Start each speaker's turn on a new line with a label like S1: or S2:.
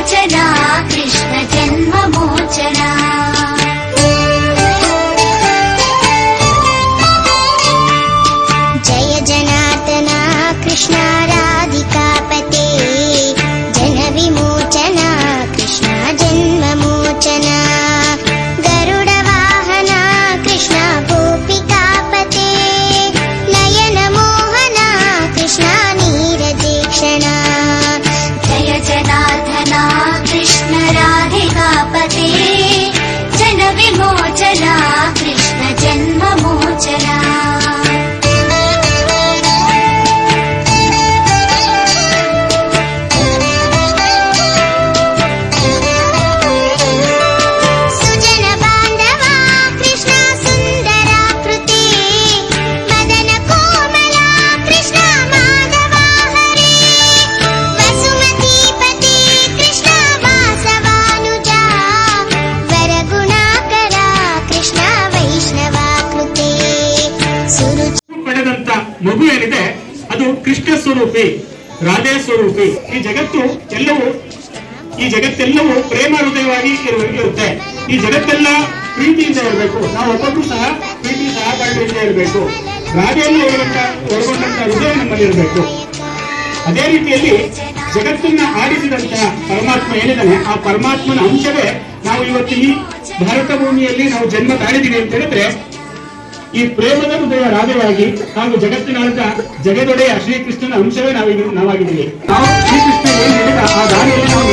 S1: యోచనా ಕೃಷ್ಣ ಸ್ವರೂಪಿ, ರಾಧೆ ಸ್ವರೂಪಿ. ಈ ಜಗತ್ತು ಎಲ್ಲವೂ, ಈ ಜಗತ್ತೆಲ್ಲವೂ ಪ್ರೇಮ ಹೃದಯವಾಗಿ ಇರು- ಇರುತ್ತೆ. ಈ ಜಗತ್ತೆಲ್ಲ ಪ್ರೀತಿಯಿಂದ ಇರಬೇಕು. ನಾವು ಒಬ್ಬೊಬ್ರು ಸಹ ಪ್ರೀತಿ ಸಹಬಾಳ್ವೆಯಿಂದ ಇರಬೇಕು. ರಾಧೆಯಲ್ಲಿ ಒಳಗೊಂಡ, ಒಳಗೊಂಡಂತ ಹೃದಯ ನಮ್ಮಲ್ಲಿ ಇರಬೇಕು. ಅದೇ ರೀತಿಯಲ್ಲಿ ಜಗತ್ತನ್ನ ಆಡಿಸಿದಂತಹ ಪರಮಾತ್ಮ ಏನಿದ್ದಾನೆ, ಆ ಪರಮಾತ್ಮನ ಅಂಶವೇ ನಾವು ಇವತ್ತು ಈ ಭಾರತ ಭೂಮಿಯಲ್ಲಿ ನಾವು ಜನ್ಮ ತಾಳಿದ್ದೀವಿ ಅಂತ ಹೇಳಿದ್ರೆ ಈ ಪ್ರೇಮದ ಹೃದಯ ರಾಧೆಯಾಗಿ ಹಾಗೂ ಜಗತ್ತಿನಾದ ಜಗದೊಡೆಯ ಶ್ರೀಕೃಷ್ಣನ ಅಂಶವೇ ನಾವೀಗ ನಾವಾಗಿದ್ದೀವಿ. ನಾವು ಶ್ರೀಕೃಷ್ಣ ಆ ದಾರಿಯಲ್ಲಿ ನಾವು